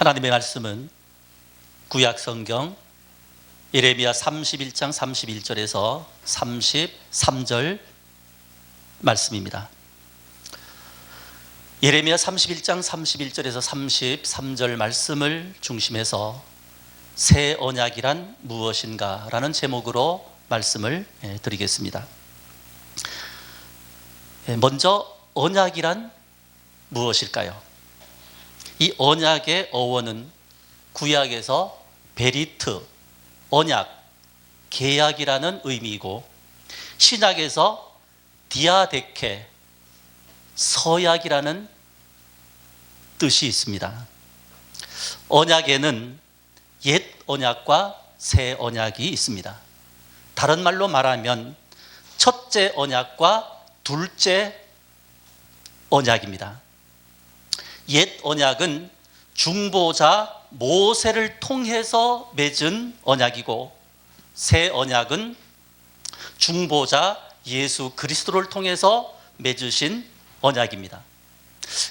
하나님의 말씀은 구약 성경 예레미야 31장 31절에서 33절 말씀입니다. 예레미야 31장 31절에서 33절 말씀을 중심해서 새 언약이란 무엇인가라는 제목으로 말씀을 예, 드리겠습니다. 예, 먼저 언약이란 무엇일까요? 이 언약의 어원은 구약에서 베리트, 언약, 계약이라는 의미이고 신약에서 디아데케, 서약이라는 뜻이 있습니다. 언약에는 옛 언약과 새 언약이 있습니다. 다른 말로 말하면 첫째 언약과 둘째 언약입니다. 옛 언약은 중보자 모세를 통해서 맺은 언약이고 새 언약은 중보자 예수 그리스도를 통해서 맺으신 언약입니다.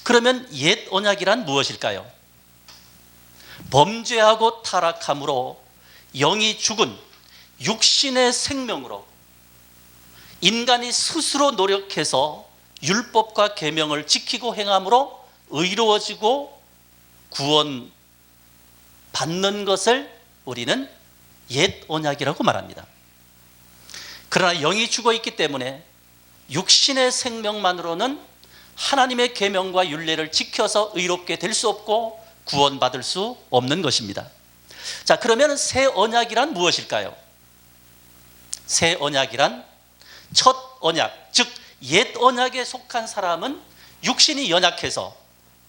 그러면 옛 언약이란 무엇일까요? 범죄하고 타락함으로 영이 죽은 육신의 생명으로 인간이 스스로 노력해서 율법과 계명을 지키고 행함으로 의로워지고 구원 받는 것을 우리는 옛 언약이라고 말합니다. 그러나 영이 죽어 있기 때문에 육신의 생명만으로는 하나님의 계명과 율례를 지켜서 의롭게 될 수 없고 구원받을 수 없는 것입니다. 자, 그러면 새 언약이란 무엇일까요? 새 언약이란 첫 언약, 즉 옛 언약에 속한 사람은 육신이 연약해서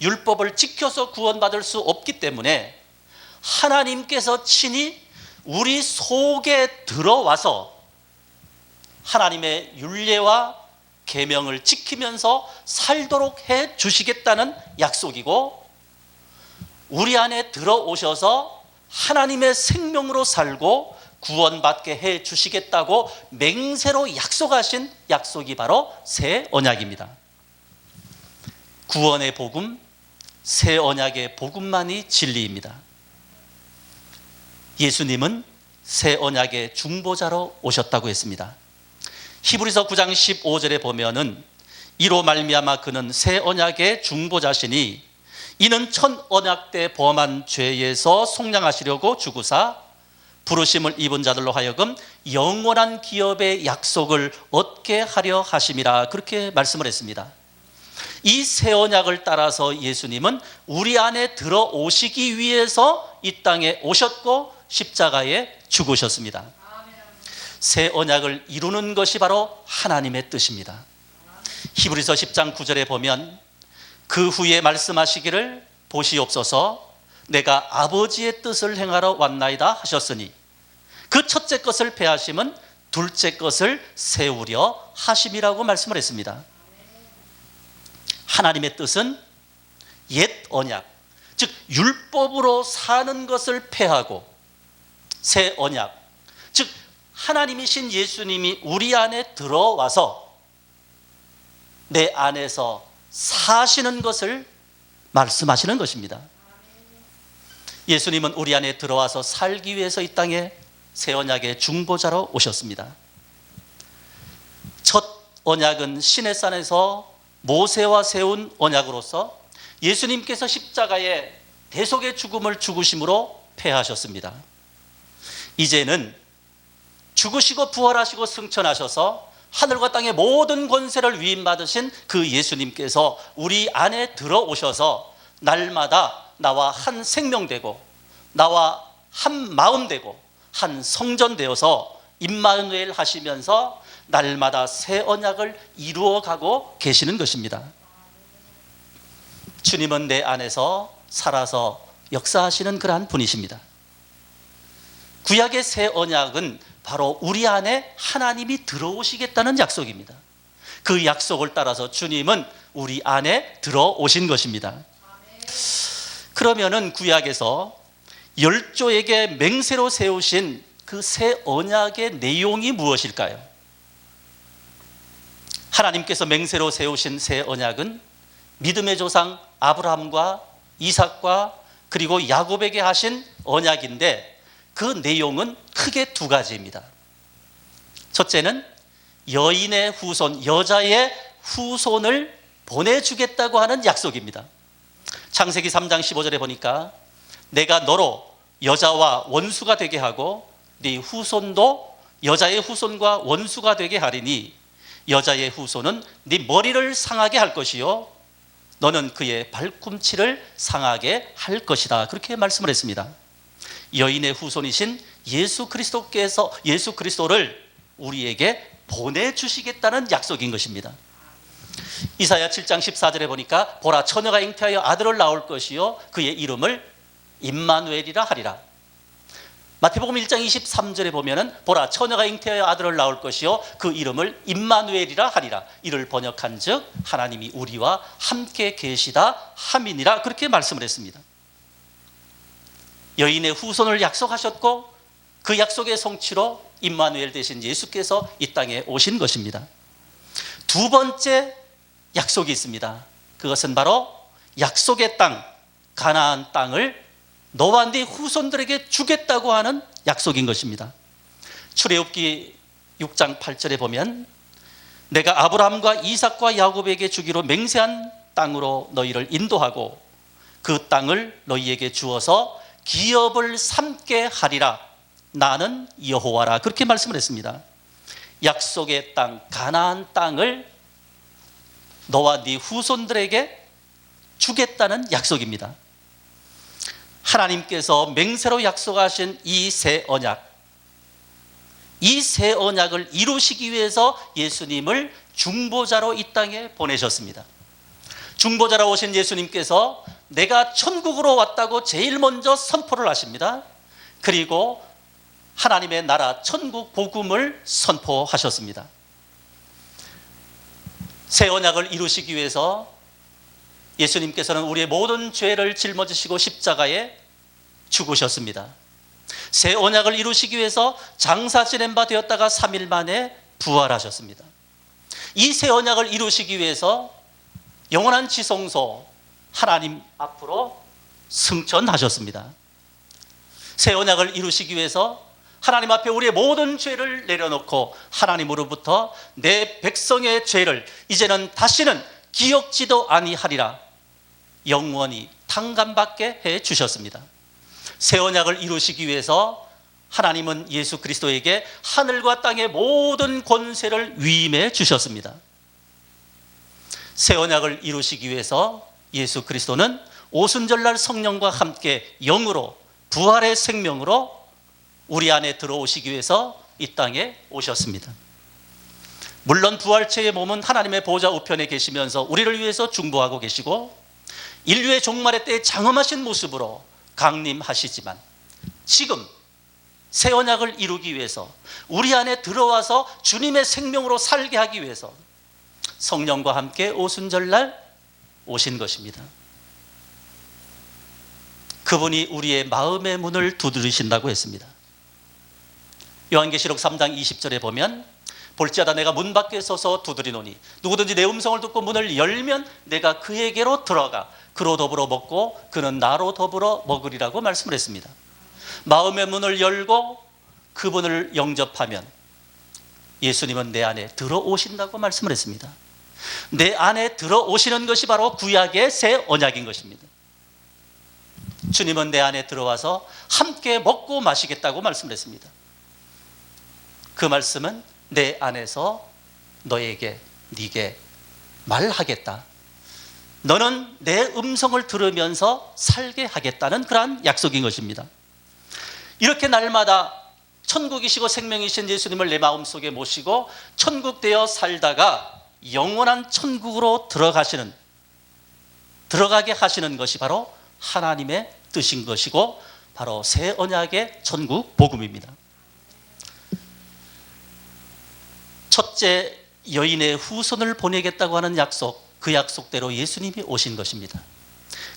율법을 지켜서 구원받을 수 없기 때문에 하나님께서 친히 우리 속에 들어와서 하나님의 율례와 계명을 지키면서 살도록 해 주시겠다는 약속이고 우리 안에 들어오셔서 하나님의 생명으로 살고 구원받게 해 주시겠다고 맹세로 약속하신 약속이 바로 새 언약입니다. 구원의 복음, 새 언약의 복음만이 진리입니다. 예수님은 새 언약의 중보자로 오셨다고 했습니다. 히브리서 9장 15절에 보면은 이로 말미암아 그는 새 언약의 중보자시니 이는 첫 언약 때 범한 죄에서 속량하시려고 주구사 부르심을 입은 자들로 하여금 영원한 기업의 약속을 얻게 하려 하심이라 그렇게 말씀을 했습니다. 이 새 언약을 따라서 예수님은 우리 안에 들어오시기 위해서 이 땅에 오셨고 십자가에 죽으셨습니다. 새 언약을 이루는 것이 바로 하나님의 뜻입니다. 히브리서 10장 9절에 보면 그 후에 말씀하시기를 보시옵소서 내가 아버지의 뜻을 행하러 왔나이다 하셨으니 그 첫째 것을 패하심은 둘째 것을 세우려 하심이라고 말씀을 했습니다. 하나님의 뜻은 옛 언약, 즉 율법으로 사는 것을 패하고 새 언약, 즉 하나님이신 예수님이 우리 안에 들어와서 내 안에서 사시는 것을 말씀하시는 것입니다. 예수님은 우리 안에 들어와서 살기 위해서 이 땅에 새 언약의 중보자로 오셨습니다. 첫 언약은 신의 산에서 모세와 세운 언약으로서 예수님께서 십자가에 대속의 죽음을 죽으심으로 패하셨습니다. 이제는 죽으시고 부활하시고 승천하셔서 하늘과 땅의 모든 권세를 위임받으신 그 예수님께서 우리 안에 들어오셔서 날마다 나와 한 생명 되고 나와 한 마음 되고 한 성전 되어서 임마누엘 하시면서 날마다 새 언약을 이루어 가고 계시는 것입니다. 주님은 내 안에서 살아서 역사하시는 그러한 분이십니다. 구약의 새 언약은 바로 우리 안에 하나님이 들어오시겠다는 약속입니다. 그 약속을 따라서 주님은 우리 안에 들어오신 것입니다. 그러면은 구약에서 열조에게 맹세로 세우신 그 새 언약의 내용이 무엇일까요? 하나님께서 맹세로 세우신 새 언약은 믿음의 조상 아브라함과 이삭과 그리고 야곱에게 하신 언약인데 그 내용은 크게 두 가지입니다. 첫째는 여인의 후손, 여자의 후손을 보내주겠다고 하는 약속입니다. 창세기 3장 15절에 보니까 내가 너로 여자와 원수가 되게 하고 네 후손도 여자의 후손과 원수가 되게 하리니 여자의 후손은 네 머리를 상하게 할 것이요 너는 그의 발꿈치를 상하게 할 것이다. 그렇게 말씀을 했습니다. 여인의 후손이신 예수 그리스도께서 예수 그리스도를 우리에게 보내 주시겠다는 약속인 것입니다. 이사야 7장 14절에 보니까 보라 처녀가 잉태하여 아들을 낳을 것이요 그의 이름을 임마누엘이라 하리라. 마태복음 1장 23절에 보면은 보라 처녀가 잉태하여 아들을 낳을 것이요 그 이름을 임마누엘이라 하리라. 이를 번역한즉 하나님이 우리와 함께 계시다 함이니라 그렇게 말씀을 했습니다. 여인의 후손을 약속하셨고 그 약속의 성취로 임마누엘 대신 예수께서 이 땅에 오신 것입니다. 두 번째 약속이 있습니다. 그것은 바로 약속의 땅 가나안 땅을 너와 네 후손들에게 주겠다고 하는 약속인 것입니다. 출애굽기 6장 8절에 보면 내가 아브라함과 이삭과 야곱에게 주기로 맹세한 땅으로 너희를 인도하고 그 땅을 너희에게 주어서 기업을 삼게 하리라 나는 여호와라 그렇게 말씀을 했습니다. 약속의 땅 가나안 땅을 너와 네 후손들에게 주겠다는 약속입니다. 하나님께서 맹세로 약속하신 이 새 언약, 이 새 언약을 이루시기 위해서 예수님을 중보자로 이 땅에 보내셨습니다. 중보자로 오신 예수님께서 내가 천국으로 왔다고 제일 먼저 선포를 하십니다. 그리고 하나님의 나라 천국 복음을 선포하셨습니다. 새 언약을 이루시기 위해서 예수님께서는 우리의 모든 죄를 짊어지시고 십자가에 죽으셨습니다. 새 언약을 이루시기 위해서 장사 지낸 바 되었다가 3일 만에 부활하셨습니다. 이 새 언약을 이루시기 위해서 영원한 지성소 하나님 앞으로 승천하셨습니다. 새 언약을 이루시기 위해서 하나님 앞에 우리의 모든 죄를 내려놓고 하나님으로부터 내 백성의 죄를 이제는 다시는 기억지도 아니하리라 영원히 탕감받게 해 주셨습니다. 새 언약을 이루시기 위해서 하나님은 예수 그리스도에게 하늘과 땅의 모든 권세를 위임해 주셨습니다. 새 언약을 이루시기 위해서 예수 그리스도는 오순절날 성령과 함께 영으로 부활의 생명으로 우리 안에 들어오시기 위해서 이 땅에 오셨습니다. 물론 부활체의 몸은 하나님의 보좌 우편에 계시면서 우리를 위해서 중보하고 계시고 인류의 종말의 때에 장엄하신 모습으로 강림하시지만 지금 새 언약을 이루기 위해서 우리 안에 들어와서 주님의 생명으로 살게 하기 위해서 성령과 함께 오순절날 오신 것입니다. 그분이 우리의 마음의 문을 두드리신다고 했습니다. 요한계시록 3장 20절에 보면 볼지어다 내가 문 밖에 서서 두드리노니 누구든지 내 음성을 듣고 문을 열면 내가 그에게로 들어가 그로 더불어 먹고 그는 나로 더불어 먹으리라고 말씀을 했습니다. 마음의 문을 열고 그분을 영접하면 예수님은 내 안에 들어오신다고 말씀을 했습니다. 내 안에 들어오시는 것이 바로 구약의 새 언약인 것입니다. 주님은 내 안에 들어와서 함께 먹고 마시겠다고 말씀을 했습니다. 그 말씀은 내 안에서 너에게 네게 말하겠다. 너는 내 음성을 들으면서 살게 하겠다는 그러한 약속인 것입니다. 이렇게 날마다 천국이시고 생명이신 예수님을 내 마음속에 모시고 천국 되어 살다가 영원한 천국으로 들어가시는 들어가게 하시는 것이 바로 하나님의 뜻인 것이고 바로 새 언약의 천국 복음입니다. 첫째 여인의 후손을 보내겠다고 하는 약속, 그 약속대로 예수님이 오신 것입니다.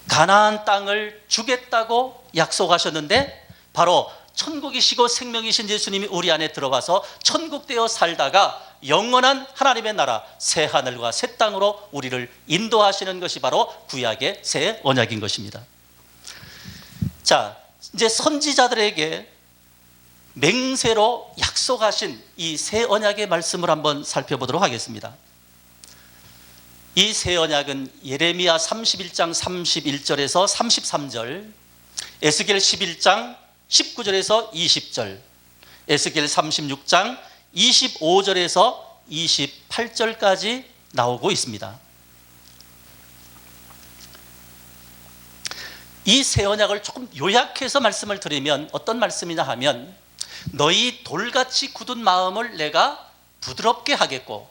가나안 땅을 주겠다고 약속하셨는데 바로 천국이시고 생명이신 예수님이 우리 안에 들어와서 천국 되어 살다가 영원한 하나님의 나라 새 하늘과 새 땅으로 우리를 인도하시는 것이 바로 구약의 새 언약인 것입니다. 자, 이제 선지자들에게 맹세로 약속하신 이 새 언약의 말씀을 한번 살펴보도록 하겠습니다. 이 새 언약은 예레미야 31장 31절에서 33절, 에스겔 11장 19절에서 20절, 에스겔 36장 25절에서 28절까지 나오고 있습니다. 이 새 언약을 조금 요약해서 말씀을 드리면 어떤 말씀이냐 하면 너희 돌같이 굳은 마음을 내가 부드럽게 하겠고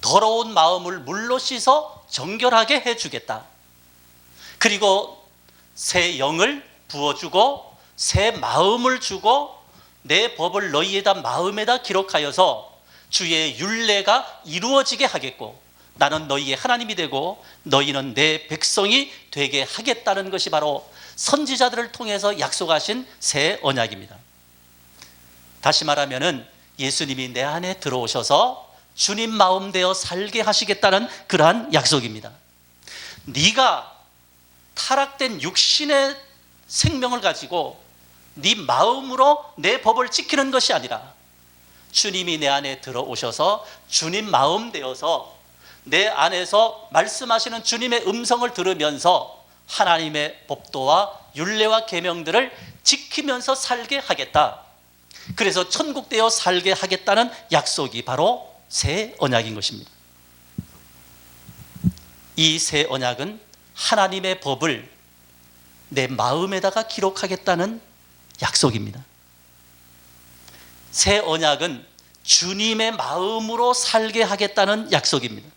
더러운 마음을 물로 씻어 정결하게 해주겠다. 그리고 새 영을 부어주고 새 마음을 주고 내 법을 너희에다 마음에다 기록하여서 주의 윤례가 이루어지게 하겠고 나는 너희의 하나님이 되고 너희는 내 백성이 되게 하겠다는 것이 바로 선지자들을 통해서 약속하신 새 언약입니다. 다시 말하면은 예수님이 내 안에 들어오셔서 주님 마음 되어 살게 하시겠다는 그러한 약속입니다. 네가 타락된 육신의 생명을 가지고 네 마음으로 내 법을 지키는 것이 아니라 주님이 내 안에 들어오셔서 주님 마음 되어서 내 안에서 말씀하시는 주님의 음성을 들으면서 하나님의 법도와 윤례와 계명들을 지키면서 살게 하겠다. 그래서 천국 되어 살게 하겠다는 약속이 바로 새 언약인 것입니다. 이 새 언약은 하나님의 법을 내 마음에다가 기록하겠다는 약속입니다. 새 언약은 주님의 마음으로 살게 하겠다는 약속입니다.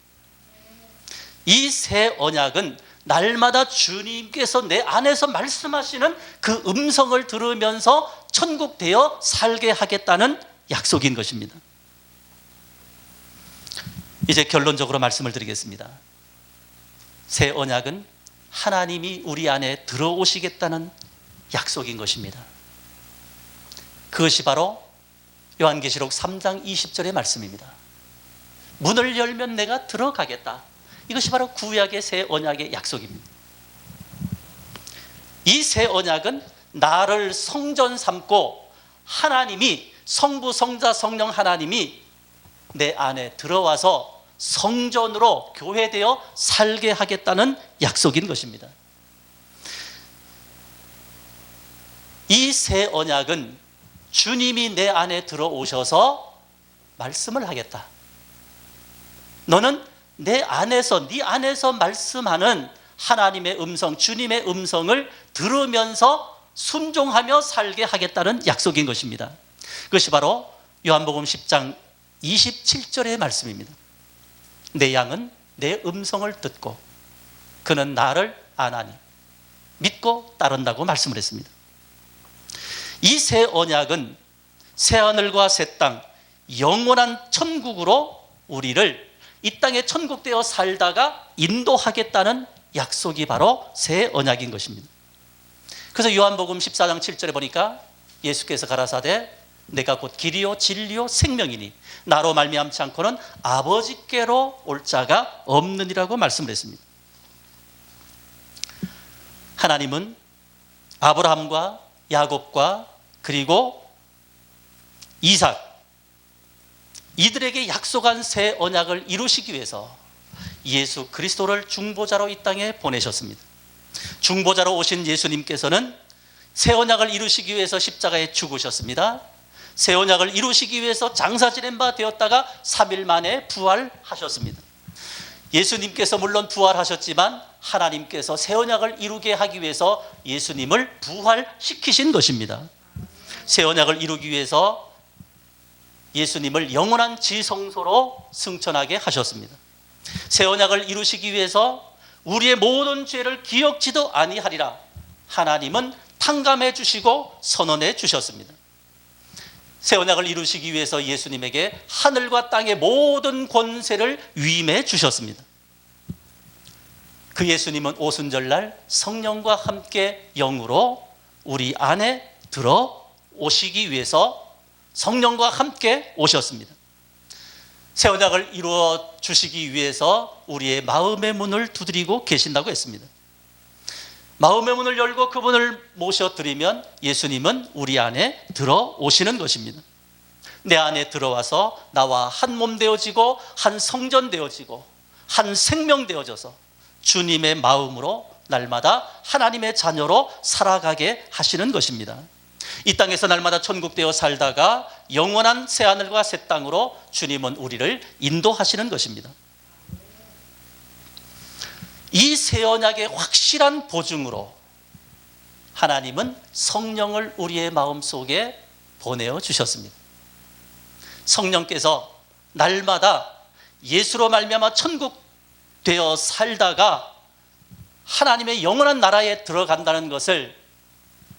이 새 언약은 날마다 주님께서 내 안에서 말씀하시는 그 음성을 들으면서 천국 되어 살게 하겠다는 약속인 것입니다. 이제 결론적으로 말씀을 드리겠습니다. 새 언약은 하나님이 우리 안에 들어오시겠다는 약속인 것입니다. 그것이 바로 요한계시록 3장 20절의 말씀입니다. 문을 열면 내가 들어가겠다. 이것이 바로 구약의 새 언약의 약속입니다. 이 새 언약은 나를 성전 삼고 하나님이 성부 성자 성령 하나님이 내 안에 들어와서 성전으로 교회되어 살게 하겠다는 약속인 것입니다. 이 새 언약은 주님이 내 안에 들어오셔서 말씀을 하겠다. 너는 내 안에서 네 안에서 말씀하는 하나님의 음성, 주님의 음성을 들으면서 순종하며 살게 하겠다는 약속인 것입니다. 그것이 바로 요한복음 10장 27절의 말씀입니다. 내 양은 내 음성을 듣고 그는 나를 아나니 믿고 따른다고 말씀을 했습니다. 이 새 언약은 새 하늘과 새 땅, 영원한 천국으로 우리를 이 땅에 천국 되어 살다가 인도하겠다는 약속이 바로 새 언약인 것입니다. 그래서 요한복음 14장 7절에 보니까 예수께서 가라사대 내가 곧 길이요 진리요 생명이니 나로 말미암지 않고는 아버지께로 올 자가 없느니라고 말씀을 했습니다. 하나님은 아브라함과 야곱과 그리고 이삭 이들에게 약속한 새 언약을 이루시기 위해서 예수 그리스도를 중보자로 이 땅에 보내셨습니다. 중보자로 오신 예수님께서는 새 언약을 이루시기 위해서 십자가에 죽으셨습니다. 새 언약을 이루시기 위해서 장사 지낸 바 되었다가 3일 만에 부활하셨습니다. 예수님께서 물론 부활하셨지만 하나님께서 새 언약을 이루게 하기 위해서 예수님을 부활시키신 것입니다. 새 언약을 이루기 위해서 예수님을 영원한 지성소로 승천하게 하셨습니다. 새 언약을 이루시기 위해서 우리의 모든 죄를 기억지도 아니하리라 하나님은 탕감해 주시고 선언해 주셨습니다. 새 언약을 이루시기 위해서 예수님에게 하늘과 땅의 모든 권세를 위임해 주셨습니다. 그 예수님은 오순절날 성령과 함께 영으로 우리 안에 들어 오시기 위해서 성령과 함께 오셨습니다. 새 언약을 이루어 주시기 위해서 우리의 마음의 문을 두드리고 계신다고 했습니다. 마음의 문을 열고 그분을 모셔 드리면 예수님은 우리 안에 들어오시는 것입니다. 내 안에 들어와서 나와 한 몸 되어지고 한 성전 되어지고 한 생명 되어져서 주님의 마음으로 날마다 하나님의 자녀로 살아가게 하시는 것입니다. 이 땅에서 날마다 천국 되어 살다가 영원한 새 하늘과 새 땅으로 주님은 우리를 인도하시는 것입니다. 이 새 언약의 확실한 보증으로 하나님은 성령을 우리의 마음 속에 보내어 주셨습니다. 성령께서 날마다 예수로 말미암아 천국 되어 살다가 하나님의 영원한 나라에 들어간다는 것을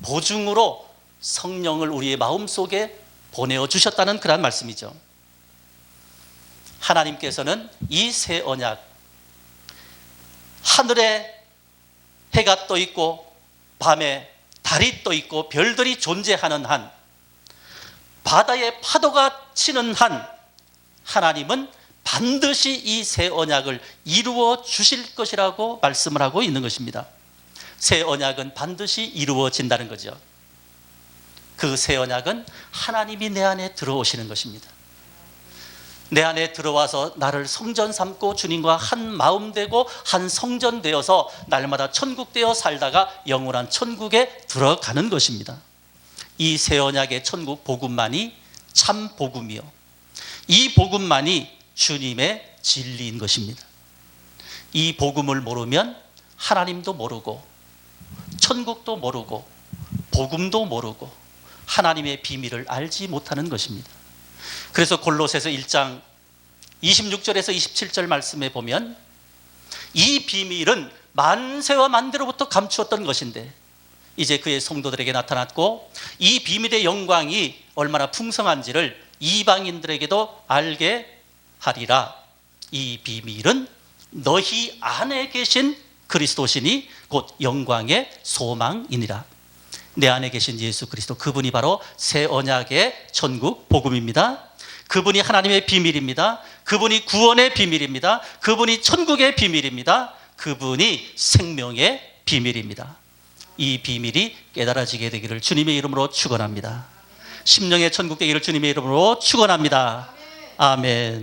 보증으로 성령을 우리의 마음 속에 보내어 주셨다는 그런 말씀이죠. 하나님께서는 이 새 언약 하늘에 해가 떠 있고 밤에 달이 떠 있고 별들이 존재하는 한 바다에 파도가 치는 한 하나님은 반드시 이 새 언약을 이루어 주실 것이라고 말씀을 하고 있는 것입니다. 새 언약은 반드시 이루어진다는 거죠. 그 새 언약은 하나님이 내 안에 들어오시는 것입니다. 내 안에 들어와서 나를 성전 삼고 주님과 한 마음 되고 한 성전 되어서 날마다 천국 되어 살다가 영원한 천국에 들어가는 것입니다. 이 새 언약의 천국 복음만이 참 복음이요. 이 복음만이 주님의 진리인 것입니다. 이 복음을 모르면 하나님도 모르고 천국도 모르고 복음도 모르고 하나님의 비밀을 알지 못하는 것입니다. 그래서 골로새서 1장 26절에서 27절 말씀에 보면 이 비밀은 만세와 만대로부터 감추었던 것인데 이제 그의 성도들에게 나타났고 이 비밀의 영광이 얼마나 풍성한지를 이방인들에게도 알게 하리라. 이 비밀은 너희 안에 계신 그리스도시니 곧 영광의 소망이니라. 내 안에 계신 예수 그리스도 그분이 바로 새 언약의 천국 복음입니다. 그분이 하나님의 비밀입니다. 그분이 구원의 비밀입니다. 그분이 천국의 비밀입니다. 그분이 생명의 비밀입니다. 이 비밀이 깨달아지게 되기를 주님의 이름으로 축원합니다. 심령의 천국 되기를 주님의 이름으로 축원합니다. 아멘.